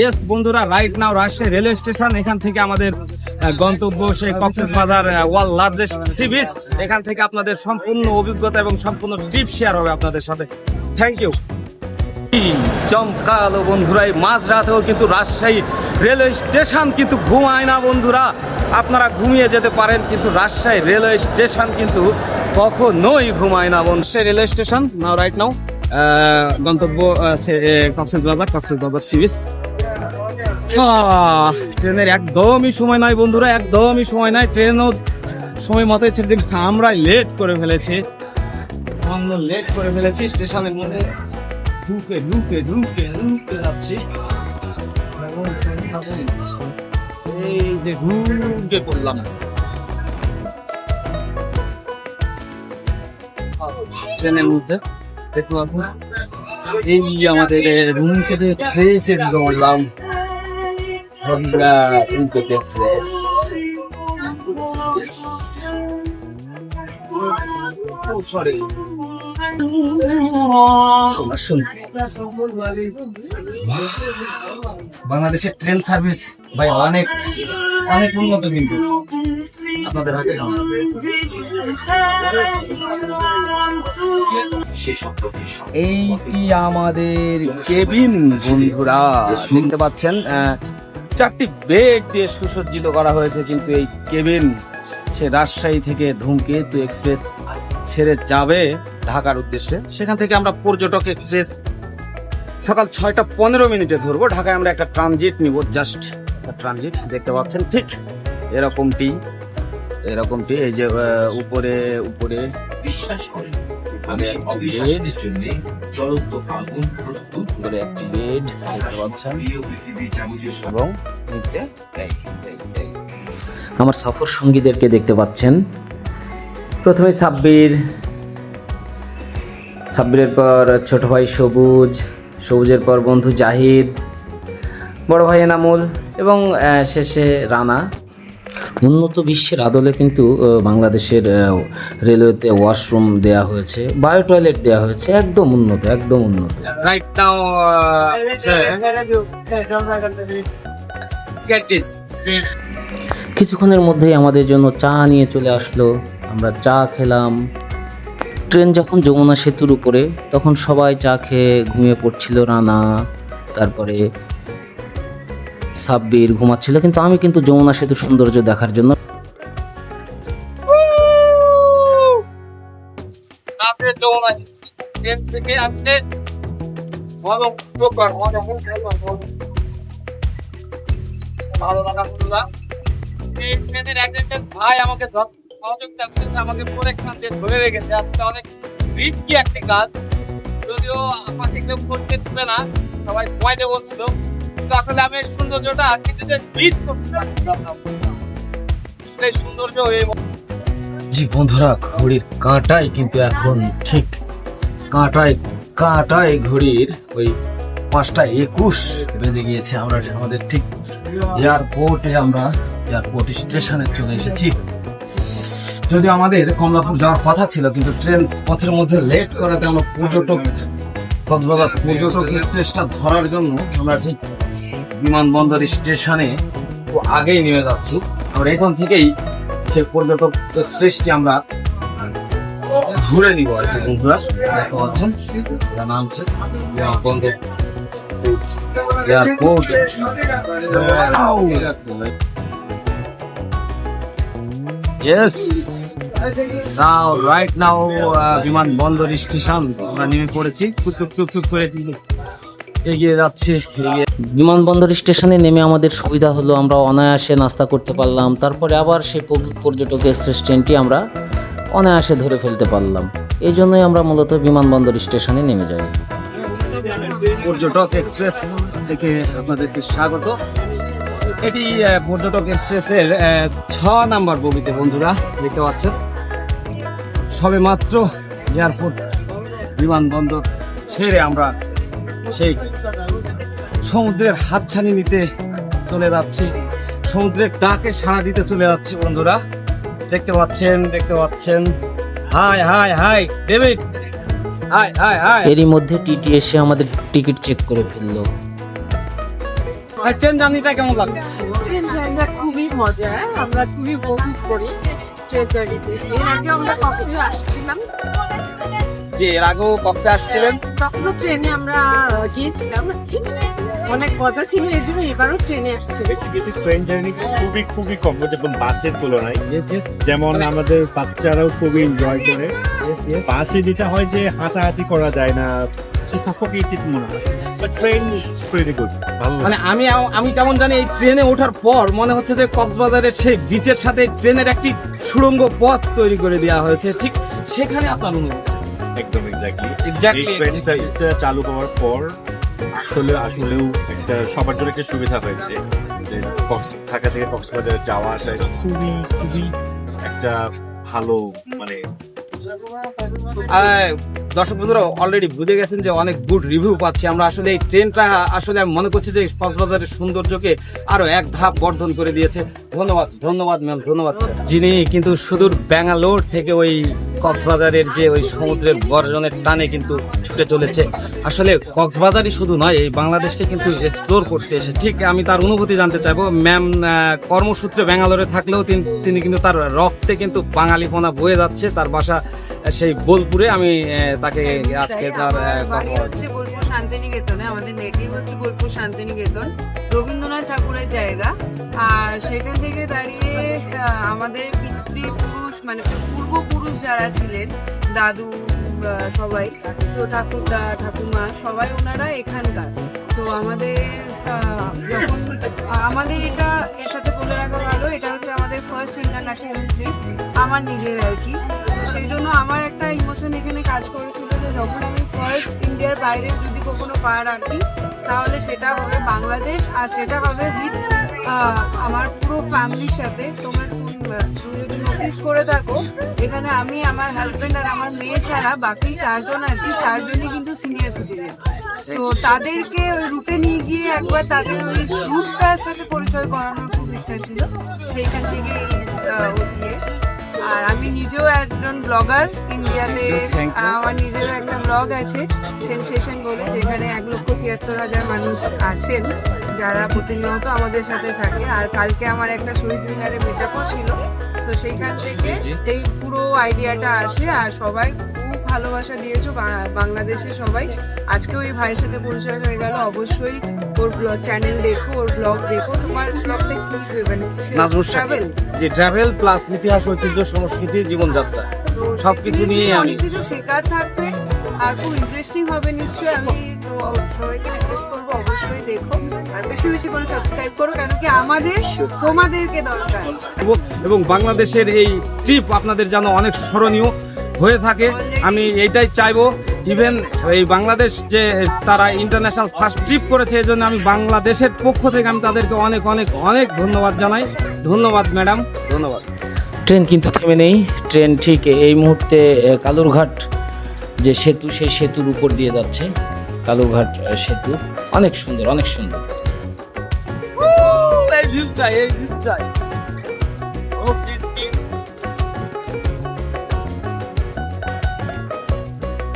Yes বন্ধুরা right now Rajshahi railway station এখান থেকে আমাদের গন্তব্য সেই কক্সেস বাজার ওয়ার্ল্ড লার্জেস্ট সি বিচ এখান থেকে আপনাদের সম্পূর্ণ অভিজ্ঞতা এবং সম্পূর্ণ ট্রিপ শেয়ার হবে আপনাদের সাথে। থ্যাংক ইউ চমকালো বন্ধুরা, এই মাঝরাতেও কিন্তু রাজশাহী রেলওয়ে স্টেশন কিন্তু ঘুমায় না বন্ধুরা। আপনারা ঘুমিয়ে যেতে পারেন, কিন্তু রাজশাহী রেলওয়ে স্টেশন কিন্তু কখনোই ঘুমায় না বন্ধু সেই railway station now right now গন্তব্য কক্সেস বাজার কক্সেস বাজার সি বিচ ট্রেনের একদমই সময় নাই বন্ধুরা, একদমই সময় নাই। ট্রেনও সময় মতোই ছেড়ে দিন আমরা লেট করে ফেলেছি। আমরা লেট করে ফেলেছি, স্টেশনের মধ্যে ঢুকে ঢুকে ঢুকে ঢুকে যাচ্ছি। ঢুকে পড়লাম। ট্রেনের মধ্যে এই আমাদের রুম থেকে এক্সপ্রেসে ঢুকে রুম থেকে এক্সপ্রেস বাংলাদেশের ট্রেন সার্ভিস ভাই অনেক অনেক উন্নত কিন্তু আপনাদের হাতে এইটি আমাদের কেবিন, বন্ধুরা। দেখতে পাচ্ছেন চারটি বেড দিয়ে সুসজ্জিত করা হয়েছে, কিন্তু এই কেবিন সে রাজশাহী থেকে ধূমকেতু এক্সপ্রেস ছেড়ে যাবে ঢাকার উদ্দেশ্যে। সেখান থেকে আমরা পর্যটক এক্সপ্রেস সকাল ছয়টা পনেরো মিনিটে ধরবো। ঢাকায় আমরা একটা ট্রানজিট নিব, জাস্ট ট্রানজিট, দেখতে পাচ্ছেন? ঠিক এরকমটি এরকমটি, এই যে উপরে উপরে বিশ্বাস করেন দেখতে যাবতীয় এবং। আমার সফর সঙ্গীদেরকে দেখতে পাচ্ছেন প্রথমে সাব্বির, সাব্বিরের পর ছোট ভাই সবুজ, সবুজের পর বন্ধু জাহিদ, বড় ভাই এনামুল এবং শেষে রানা উন্নত বিশ্বের আদলে কিন্তু বাংলাদেশের রেলওয়েতে ওয়াশরুম দেয়া হয়েছে বায়ো টয়লেট দেওয়া হয়েছে একদম উন্নত একদম উন্নত। Right now uh, কিছুক্ষণের মধ্যেই আমাদের জন্য চা নিয়ে চলে আসলো আমরা চা খেলাম। ট্রেন যখন যমুনা সেতুর উপরে তখন সবাই চা খেয়ে ঘুমিয়ে পড়ছিল রানা তারপরে সাব্বির ঘুমাচ্ছিল, কিন্তু আমি কিন্তু যমুনা সেতুর সৌন্দর্য দেখার জন্য ভালো লাগা ভাই আমাকে সহযোগিতা ধরে রেখেছে। আজকে অনেক রিস্কি একটি কাজ। যদিও আমাকে দিবে না, সবাই পয়েন্টে বলছিল আসলে আমি সৌন্দর্যটা মিস করতে সৌন্দর্য ঘড়ির কিন্তু এখন ঠিক ঘড়ির ওই পাঁচটা একুশ গিয়েছে আমরা, আমাদের ঠিক এয়ারপোর্টে আমরা এয়ারপোর্ট স্টেশনে চলে এসেছি। যদি আমাদের কমলাপুর যাওয়ার কথা ছিল, কিন্তু ট্রেন পথের মধ্যে লেট করাতে আমরা পর্যটক, কক্সবাজার পর্যটক এক্সপ্রেসটা ধরার জন্য আমরা ঠিক বিমানবন্দর স্টেশনে একটু আগেই নেমে যাচ্ছি। আমরা এখান থেকেই সে পর্যটক সৃষ্টি আমরা ঘুরে নিব আর কি বন্ধুরা। দেখতে পাচ্ছেন নামছে। বিমানবন্দর নাও রাইট নাও বিমানবন্দর স্টেশন, আমরা নেমে পড়েছি। টুক টুক টুক করে এগিয়ে যাচ্ছি বিমানবন্দর স্টেশনে নেমে আমাদের সুবিধা হলো আমরা অনায়াসে নাস্তা করতে পারলাম তারপরে আবার সেই পর্যটক এক্সপ্রেস ট্রেনটি আমরা অনায়াসে ধরে ফেলতে পারলাম। এই জন্যই আমরা মূলত বিমানবন্দর স্টেশনে নেমে যাই। পর্যটক এক্সপ্রেস থেকে আপনাদেরকে স্বাগত। এটি পর্যটক এক্সপ্রেসের ছ নাম্বার বগিতে বন্ধুরা দেখতে পাচ্ছেন। সবে মাত্র এয়ারপোর্ট বিমানবন্দর ছেড়ে আমরা সেই সমুদ্রের হাতছানি নিতে চলে যাচ্ছি। সমুদ্রের ডাকে সাড়া দিতে চলে যাচ্ছি বন্ধুরা। দেখতে পাচ্ছেন দেখতে পাচ্ছেন। Hi hi hi David! Hi hi hi! এরই মধ্যে টিটি এসে আমাদের টিকিট চেক করে ফেলল। ট্রেন জার্নিটা কেমন লাগছে ট্রেন জার্নিটা খুবই মজার আমরা খুবই উপভোগ করি ট্রেন জার্নিতে। এর আগে আমরা কক্সে আসছিলাম। যে এর আগেও কক্সে আসছিলেন? তখনও ট্রেনে আমরা গিয়েছিলাম। অনেক মজা ছিল এই জন্য এবারও ট্রেনে আসছি বেসিক্যালি ট্রেন জার্নি খুবই খুবই কমফোর্টেবল বাসের তুলনায়। যেমন আমাদের বাচ্চারাও খুবই এনজয় করে। বাসে যেটা হয় যে হাঁটাহাঁটি করা যায় না সাফোকেটেড মনে হয়। ট্রেন গুড মানে আমি আমি কেমন জানি এই ট্রেনে ওঠার পর মনে হচ্ছে যে কক্সবাজারের সেই বিচের সাথে ট্রেনের একটি সুড়ঙ্গ পথ তৈরি করে দেওয়া হয়েছে। ঠিক সেখানে আপনার অনুভূতি? একদম এক্স্যাক্টলি Exactly, ট্রেন সার্ভিসটা চালু হওয়ার পর আসলে আসলেও একটা সবার জন্য একটা সুবিধা হয়েছে। যে কক্স ঢাকা থেকে কক্সবাজার যাওয়া আসা খুবই খুবই একটা ভালো মানে দর্শক বন্ধুরা অলরেডি বুঝে গেছেন যে অনেক গুড রিভিউ পাচ্ছি। আমরা আসলে এই ট্রেনটা আসলে আমি মনে করছি যে কক্সবাজারের সৌন্দর্যকে আরও এক ধাপ বর্ধন করে দিয়েছে। ধন্যবাদ ধন্যবাদ ম্যাম ধন্যবাদ। যিনি কিন্তু সুদূর ব্যাঙ্গালোর থেকে ওই কক্সবাজারের যে ওই সমুদ্রের গর্জনের টানে কিন্তু ছুটে চলেছে। আসলে কক্সবাজারই শুধু নয় এই বাংলাদেশকে কিন্তু এক্সপ্লোর করতে এসে ঠিক আমি তার অনুভূতি জানতে চাইব। ম্যাম কর্মসূত্রে ব্যাঙ্গালোরে থাকলেও তিনি- কিন্তু তার রক্তে কিন্তু বাঙালি বাঙালিপনা বয়ে যাচ্ছে। তার বাসা সেই বোলপুরে আমি তাকে আজকে তার হচ্ছে বোলপুর শান্তিনিকেতনে আমাদের নেটিভ হচ্ছে বোলপুর শান্তিনিকেতন। রবীন্দ্রনাথ ঠাকুরের জায়গা। আর সেখান থেকে দাঁড়িয়ে আমাদের পিতৃপুরুষ মানে পূর্বপুরুষ যারা ছিলেন, দাদু সবাই, তো ঠাকুরদা ঠাকুমা সবাই ওনারা এখানকার। তো আমাদের যখন, আমাদের এটা, এর সাথে বলে রাখা ভালো, এটা হচ্ছে আমাদের ফার্স্ট ইন্টারন্যাশনাল ট্রিপ আমার নিজের আর কি। সেই জন্য আমার একটা ইমোশন এখানে কাজ করেছিল যে যখন আমি ফার্স্ট ইন্ডিয়ার বাইরে যদি কখনো পা রাখি, তাহলে সেটা হবে বাংলাদেশ আর সেটা হবে উইথ আমার পুরো ফ্যামিলির সাথে তোমার তুমি যদি নোটিস করে থাকো, এখানে আমি, আমার হাজব্যান্ড আর আমার মেয়ে ছাড়া বাকি চারজন আছি। চারজনই কিন্তু সিনিয়র সিটিজেন তো তাদেরকে ওই রুটে নিয়ে গিয়ে একবার তাদের ওই রুটটার সাথে পরিচয় করানোর খুব ইচ্ছা ছিল। সেইখান থেকে দিয়ে আর আমি নিজেও একজন ব্লগার ইন্ডিয়াতে আমার নিজেরও একটা ব্লগ আছে সেনসেশন বলে যেখানে এক লক্ষ তিয়াত্তর হাজার মানুষ আছেন যারা প্রতিনিয়ত আমাদের সাথে থাকে। আর কালকে আমার একটা শহীদ মিনারে মেটাপও ছিল তো সেইখান থেকে এই পুরো আইডিয়াটা আসে আর সবাই ভালোবাসা দিয়েছ বাংলাদেশে সবাই। আজকে ওই ভাইয়ের সাথে পরিচয় হয়ে গেল। অবশ্যই ওর চ্যানেল দেখো ওর ব্লগ দেখো। তোমার ব্লগটা কি মানে ট্রাভেল যে ট্রাভেল প্লাস ইতিহাস ঐতিহ্য সংস্কৃতি জীবনযাত্রা। সবকিছু নিয়ে আমি- কিছু শেখার থাকবে। আর খুব ইন্টারেস্টিং হবে নিশ্চয়ই। আমি তো সবাইকে রিকোয়েস্ট করব অবশ্যই দেখো। আর বেশি বেশি করে সাবস্ক্রাইব করো কেন কি আমাদের তোমাদেরকে দরকার। এবং বাংলাদেশের এই ট্রিপ আপনাদের যেন অনেক স্মরণীয়। হয়ে থাকে। আমি এইটাই চাইব। ইভেন এই বাংলাদেশ যে তারা ইন্টারন্যাশনাল ফার্স্ট ট্রিপ করেছে এই জন্য আমি বাংলাদেশের পক্ষ থেকে আমি তাদেরকে অনেক অনেক অনেক ধন্যবাদ জানাই। ধন্যবাদ ম্যাডাম। ধন্যবাদ। ট্রেন কিন্তু থেমে নেই। ট্রেন ঠিক এই মুহূর্তে কালুরঘাট যে সেতু সেই সেতুর উপর দিয়ে যাচ্ছে। কালুরঘাট সেতু। অনেক সুন্দর অনেক সুন্দর। চাই চাই।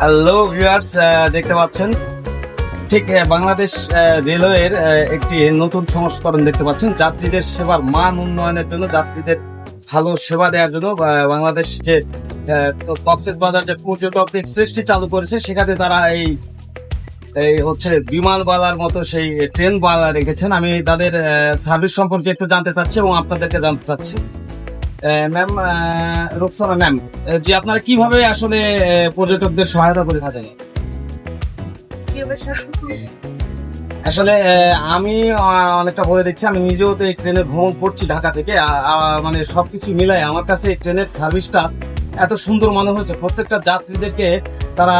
হ্যালো ভিউয়ার্স দেখতে পাচ্ছেন। ঠিক বাংলাদেশ রেলওয়ের একটি নতুন সংস্করণ দেখতে পাচ্ছেন। যাত্রীদের সেবার মান উন্নয়নের জন্য, যাত্রীদের ভালো সেবা দেওয়ার জন্য বাংলাদেশ যে কক্সেস বাজার যে পর্যটক এক্সপ্রেসটি চালু করেছে, সেখানে তারা এই এই হচ্ছে বিমানবালার মতো সেই ট্রেন বালা রেখেছেন। আমি তাদের সার্ভিস সম্পর্কে একটু জানতে চাচ্ছি এবং আপনাদেরকে জানতে চাচ্ছি। ম্যাম রোকসানা ম্যাম যে আপনারা কীভাবে আসলে পর্যটকদের সহায়তা করে থাকেন? আসলে আমি অনেকটা বলে দিচ্ছি আমি নিজেও তো এই ট্রেনে ভ্রমণ করছি ঢাকা থেকে মানে সবকিছু মিলাই আমার কাছে এই ট্রেনের সার্ভিসটা এত সুন্দর মনে হয়েছে। প্রত্যেকটা যাত্রীদেরকে তারা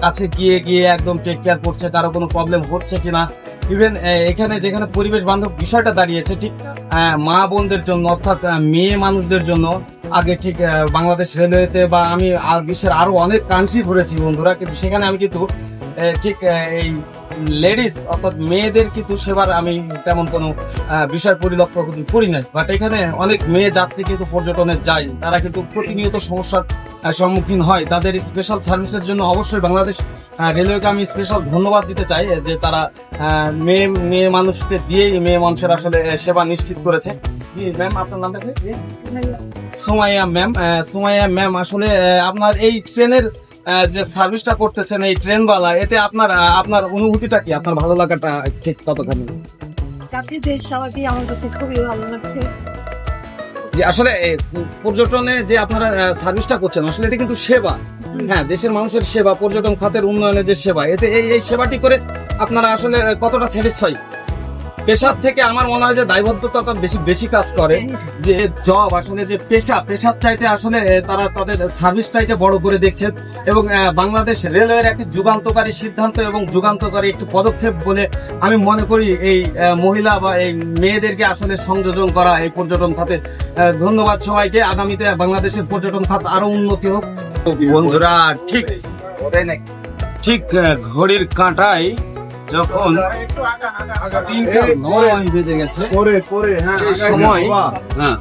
কাছে গিয়ে গিয়ে একদম টেক কেয়ার করছে কারও কোনো প্রবলেম হচ্ছে কিনা ইভেন এখানে যেখানে পরিবেশ বান্ধব বিষয়টা দাঁড়িয়েছে, ঠিক মা বোনদের জন্য অর্থাৎ মেয়ে মানুষদের জন্য, আগে ঠিক বাংলাদেশ রেলওয়েতে বা আমি বিশ্বের আরও অনেক কান্ট্রি ঘুরেছি বন্ধুরা, কিন্তু সেখানে আমি কিন্তু ঠিক এই লেডিস অর্থাৎ মেয়েদের কিন্তু সেবার আমি তেমন কোনো বিষয় পরিলক্ষণ করি নাই। বাট এখানে অনেক মেয়ে যাত্রী কিন্তু পর্যটনে যায়, তারা কিন্তু প্রতিনিয়ত সমস্যার সম্মুখীন হয়। তাদের স্পেশাল সার্ভিসের জন্য অবশ্যই বাংলাদেশ রেলওয়েকে আমি স্পেশাল ধন্যবাদ দিতে চাই যে তারা মেয়ে মেয়ে মানুষকে দিয়েই মেয়ে মানুষের আসলে সেবা নিশ্চিত করেছে। জি ম্যাম আপনার নামটা কি? সুমাইয়া। ম্যাম সুমাইয়া ম্যাম আসলে আপনার এই ট্রেনের যে সার্ভিসটা করতেছেন এই ট্রেনওয়ালা এতে আপনার আপনার অনুভূতিটা কি? আপনার ভালো লাগাটা ঠিক কতখানি? যাত্রীদের সবাই আমার কাছে খুবই ভালো লাগছে। যে আসলে পর্যটনে যে আপনারা সার্ভিসটা করছেন আসলে এটা কিন্তু সেবা। হ্যাঁ দেশের মানুষের সেবা পর্যটন খাতের উন্নয়নের যে সেবা এতে এই এই সেবাটি করে আপনারা আসলে কতটা স্যাটিসফাই পেশার থেকে আমার মনে হয় যে দায়বদ্ধতাটা বেশি বেশি কাজ করে। যে জব আসলে যে পেশা পেশার চাইতে আসলে তারা তাদের সার্ভিসটাকে বড় করে দেখছেন এবং বাংলাদেশ রেলওয়ের একটি যুগান্তকারী সিদ্ধান্ত এবং যুগান্তকারী একটি পদক্ষেপ বলে আমি মনে করি এই মহিলা বা এই মেয়েদেরকে আসলে সংযোজন করা এই পর্যটন খাতে। ধন্যবাদ সবাইকে। আগামীতে বাংলাদেশের পর্যটন খাত আরও উন্নতি হোক। বন্ধুরা ঠিক ঠিক ঘড়ির কাঁটায় যখন তিনটা নয় বেজে গেছে করে করে হ্যাঁ সময় হ্যাঁ।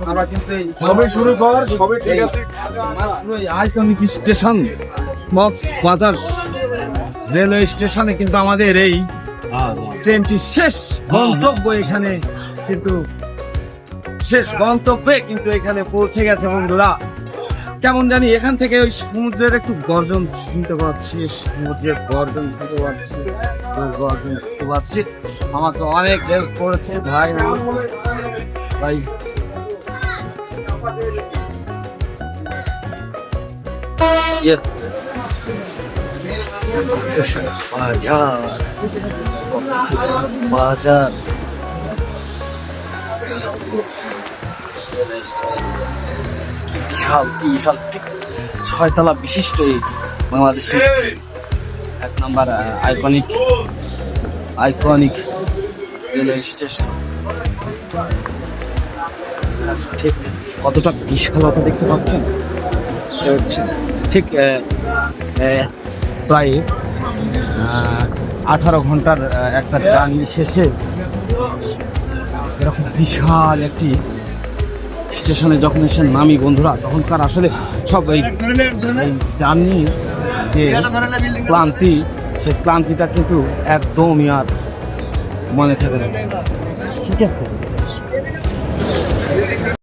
সবে শুরু কর সবে ঠিক আছে। Iconic station Cox's Bazar railway স্টেশনে কিন্তু আমাদের এই ট্রেনটি শেষ গন্তব্য এখানে কিন্তু শেষ গন্তব্যে কিন্তু এখানে পৌঁছে গেছে বন্ধুরা। কেমন জানি এখান থেকে ওই সমুদ্রের একটু গর্জন শুনতে পাচ্ছি সমুদ্রের গর্জন শুনতে পাচ্ছি গর্জন শুনতে পাচ্ছি। আমাকে অনেক হেল্প করেছে ভাই। ভাই। ইয়েস বাজার বাজার বিশাল কি বিশাল ঠিক ছয়তলা বিশিষ্ট এই বাংলাদেশের এক নম্বর আইকনিক আইকনিক রেলওয়ে স্টেশন ঠিক কতটা বিশালতা দেখতে পাচ্ছেন? সেটা হচ্ছে ঠিক প্রায় আঠারো ঘণ্টার একটা জার্নি শেষে এরকম বিশাল একটি স্টেশনে যখন এসে নামি বন্ধুরা তখনকার আসলে সব এই জার্নি যে ক্লান্তি সেই ক্লান্তিটা কিন্তু একদমই আর মনে থাকে না। ঠিক আছে?